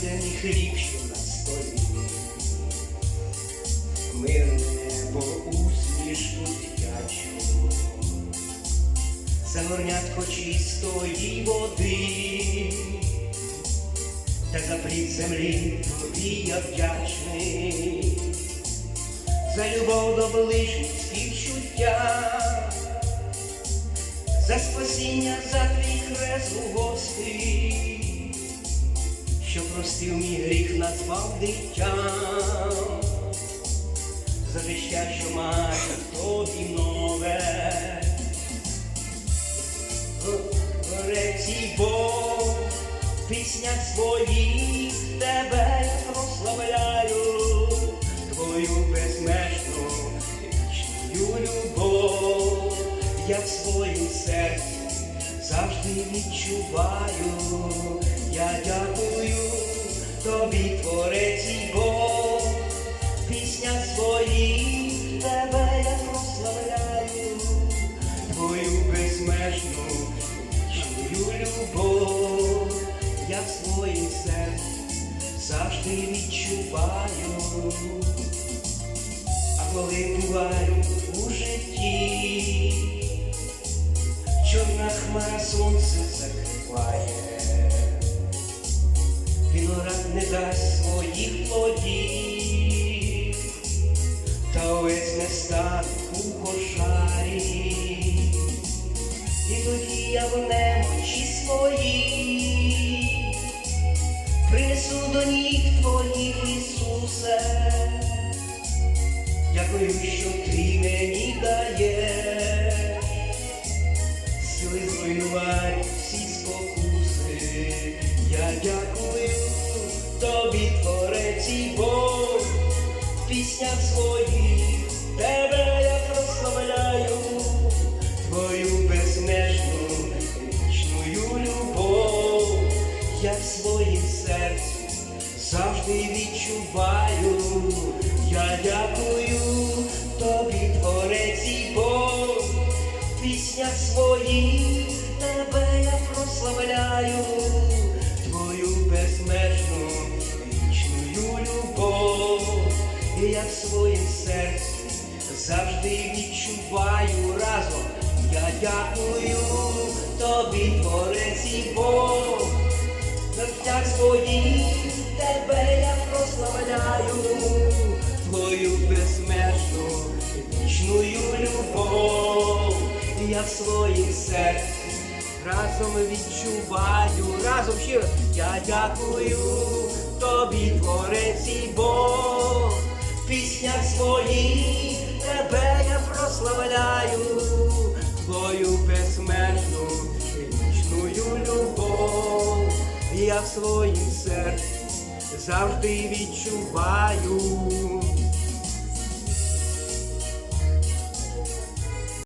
щоденний хліб, що на столі, мирне небо усмішку дитячу, за горнятко чистої води, та за плід землі тобі я вдячний, за любов до ближніх співчуття за спасіння за твій хрест у гости, що простив мій гріх, назвав дитям, за життя, що має тобі нове. Горець Бог, в піснях своїх тебе прославляю, твою безмежну вічну любов, я завжди відчуваю, я дякую тобі, творець і Бог, в піснях своїх тебе я прославляю, твою безмежну вічну любов, я в своїм серці завжди відчуваю. А коли буваю у житті, хмара сонце закриває, виноград не дасть своїх плодів, та овець не стане у кошарі, і тоді я в немочі своїй принесу до ніг твоїх Ісусе. Дякую, що ти мені даєш зруйнувати всі спокуси. Я дякую тобі, творець і Бог, в піснях своїх тебе я прославляю, твою безмежну вічну любов, я в своїм серці завжди відчуваю, я дякую і я в своїм серці завжди відчуваю разом. Я дякую тобі, творець і Бог, на днях своїх тебе я прославляю, твою безмежну вічну любов, я в своїм серці разом відчуваю, разом щиро я дякую тобі, творець і Бог, в піснях своїх тебе я прославляю, твою безмежну вічну любов, я в своїм серці завжди відчуваю.